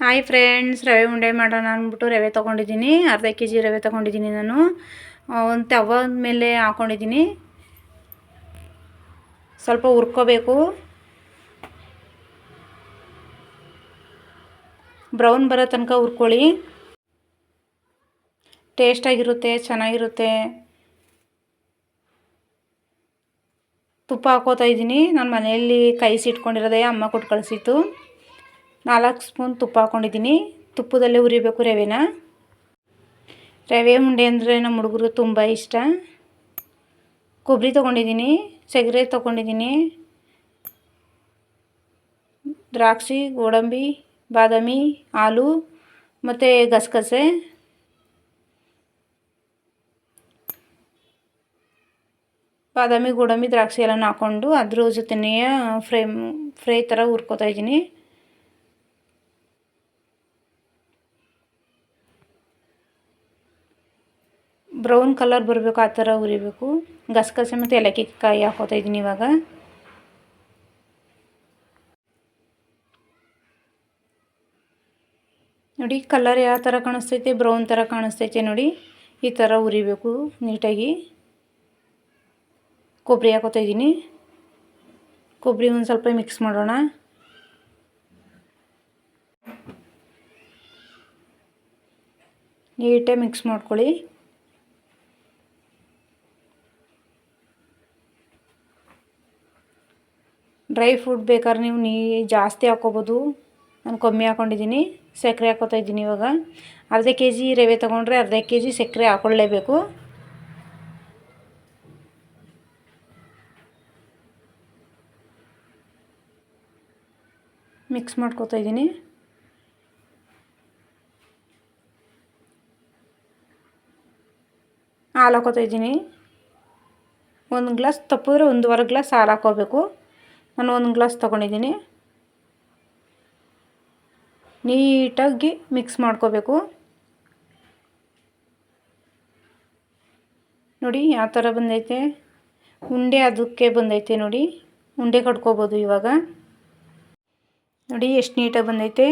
Hi friends ರವೆ ಉಂಡೆ ಮಾಡೋಣ ಅಂದ್ಬಿಟ್ಟು ರವೆ ತೊಗೊಂಡಿದ್ದೀನಿ. ಅರ್ಧ ಕೆ ಜಿ ರವೆ ತೊಗೊಂಡಿದ್ದೀನಿ ನಾನು. ಒಂದು ತವ ಮೇಲೆ ಹಾಕ್ಕೊಂಡಿದ್ದೀನಿ ಸ್ವಲ್ಪ ಹುರ್ಕೋಬೇಕು. ಬ್ರೌನ್ ಬರೋ ತನಕ ಹುರ್ಕೊಳ್ಳಿ. ಟೇಸ್ಟಾಗಿರುತ್ತೆ ಚೆನ್ನಾಗಿರುತ್ತೆ. ತುಪ್ಪ ಹಾಕೋತಾ ಇದ್ದೀನಿ. ನಾನು ಮನೆಯಲ್ಲಿ ಇಟ್ಕೊಂಡಿರೋದೇ ಅಮ್ಮ ಕೊಟ್ಟು ಕಳಿಸಿತ್ತು ನಾಲ್ಕು ಸ್ಪೂನ್ ತುಪ್ಪ ಹಾಕೊಂಡಿದ್ದೀನಿ. ತುಪ್ಪದಲ್ಲೇ ಉರಿಬೇಕು ರವೆನ. ರವೆ ಉಂಡೆ ಅಂದರೆ ನಮ್ಮ ಹುಡುಗರು ತುಂಬ ಇಷ್ಟ. ಕೊಬ್ಬರಿ ತೊಗೊಂಡಿದ್ದೀನಿ ಸಗರೆ ತೊಗೊಂಡಿದ್ದೀನಿ. ದ್ರಾಕ್ಷಿ, ಗೋಡಂಬಿ, ಬಾದಾಮಿ, ಹಾಲು ಮತ್ತು ಗಸಗಸೆ. ಬಾದಾಮಿ, ಗೋಡಂಬಿ, ದ್ರಾಕ್ಷಿ ಎಲ್ಲ ಹಾಕ್ಕೊಂಡು ಅದ್ರ ಜೊತೆನೇ ಫ್ರೈ ಫ್ರೈ ಥರ ಹುರ್ಕೋತಾ ಇದ್ದೀನಿ. ಬ್ರೌನ್ ಕಲರ್ ಬರಬೇಕು ಆ ಥರ ಹುರಿಬೇಕು ಗಸಗಸೆ ಮತ್ತು ಏಲಕ್ಕಿ ಕಾಯಿ ಹಾಕೋತಾ ಇದ್ದೀನಿ ಇವಾಗ. ನೋಡಿ, ಕಲರ್ ಯಾವ ಥರ ಕಾಣಿಸ್ತೈತೆ, ಬ್ರೌನ್ ಥರ ಕಾಣಿಸ್ತೈತೆ ನೋಡಿ. ಈ ಥರ ಹುರಿಬೇಕು ನೀಟಾಗಿ. ಕೊಬ್ಬರಿ ಹಾಕೋತಾ ಇದ್ದೀನಿ. ಕೊಬ್ಬರಿ ಒಂದು ಸ್ವಲ್ಪ ಮಿಕ್ಸ್ ಮಾಡೋಣ. ನೀಟಾಗಿ ಮಿಕ್ಸ್ ಮಾಡ್ಕೊಳ್ಳಿ. ಡ್ರೈ ಫ್ರೂಟ್ ಬೇಕಾದ್ರೆ ನೀವು ನೀ, ಜಾಸ್ತಿ ಹಾಕೋಬೋದು. ನಾನು ಕಮ್ಮಿ ಹಾಕ್ಕೊಂಡಿದ್ದೀನಿ ಸಕ್ಕರೆ ಹಾಕೋತಾ ಇದ್ದೀನಿ ಇವಾಗ. ಅರ್ಧ ಕೆ ಜಿ ರವೆ ತೊಗೊಂಡ್ರೆ ಅರ್ಧ ಕೆ ಜಿ ಸಕ್ಕರೆ ಹಾಕ್ಕೊಳ್ಳೇಬೇಕು ಮಿಕ್ಸ್ ಮಾಡ್ಕೋತಾ ಇದ್ದೀನಿ. ಹಾಲು ಹಾಕೋತಾ ಇದ್ದೀನಿ. ಒಂದು ಗ್ಲಾಸ್ ತಪ್ಪಿದ್ರೆ ಒಂದೂವರೆ ಗ್ಲಾಸ್ ಹಾಲು ಹಾಕೋಬೇಕು. ನಾನು ಒಂದು ಗ್ಲಾಸ್ ತೊಗೊಂಡಿದ್ದೀನಿ. ನೀಟಾಗಿ ಮಿಕ್ಸ್ ಮಾಡ್ಕೋಬೇಕು. ನೋಡಿ ಯಾವ ಥರ ಬಂದೈತೆ. ಉಂಡೆ ಅದಕ್ಕೆ ಬಂದೈತೆ ನೋಡಿ. ಉಂಡೆ ಕಟ್ಕೋಬೋದು ಇವಾಗ. ನೋಡಿ, ಎಷ್ಟು ನೀಟಾಗಿ ಬಂದೈತೆ.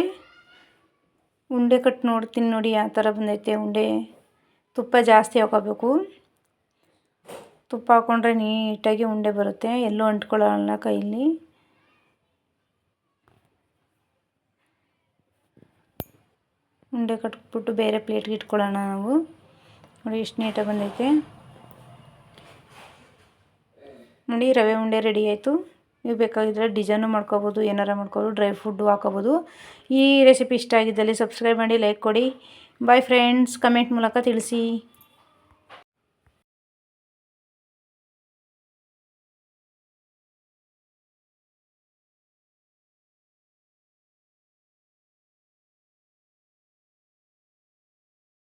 ಉಂಡೆ ಕಟ್ ನೋಡ್ತೀನಿ ನೋಡಿ ಯಾವ ಥರ ಬಂದೈತೆ ಉಂಡೆ. ತುಪ್ಪ ಜಾಸ್ತಿ ಹಾಕೋಬೇಕು. ತುಪ್ಪ ಹಾಕ್ಕೊಂಡ್ರೆ ನೀಟಾಗಿ ಉಂಡೆ ಬರುತ್ತೆ. ಎಲ್ಲೂ ಅಂಟ್ಕೊಳ್ಳಲ್ಲ ಕೈಲಿ. ಉಂಡೆ ಕಟ್ಬಿಟ್ಟು ಬೇರೆ ಪ್ಲೇಟ್ಗೆ ಇಟ್ಕೊಳ್ಳೋಣ ನಾವು. ನೋಡಿ ಎಷ್ಟು ನೀಟಾಗಿ ಬಂದೈತೆ. ನೋಡಿ, ರವೆ ಉಂಡೆ ರೆಡಿ ಆಯಿತು. ನೀವು ಬೇಕಾಗಿದ್ದರೆ ಡಿಸೈನು ಮಾಡ್ಕೋಬೋದು, ಏನಾರ ಮಾಡ್ಕೋಬೋದು, ಡ್ರೈ ಫುಡ್ಡು ಹಾಕೋಬೋದು. ಈ ರೆಸಿಪಿ ಇಷ್ಟ ಆಗಿದ್ದಲ್ಲಿ ಸಬ್ಸ್ಕ್ರೈಬ್ ಮಾಡಿ, ಲೈಕ್ ಕೊಡಿ. ಬಾಯ್ ಫ್ರೆಂಡ್ಸ್ ಕಮೆಂಟ್ ಮೂಲಕ ತಿಳಿಸಿ.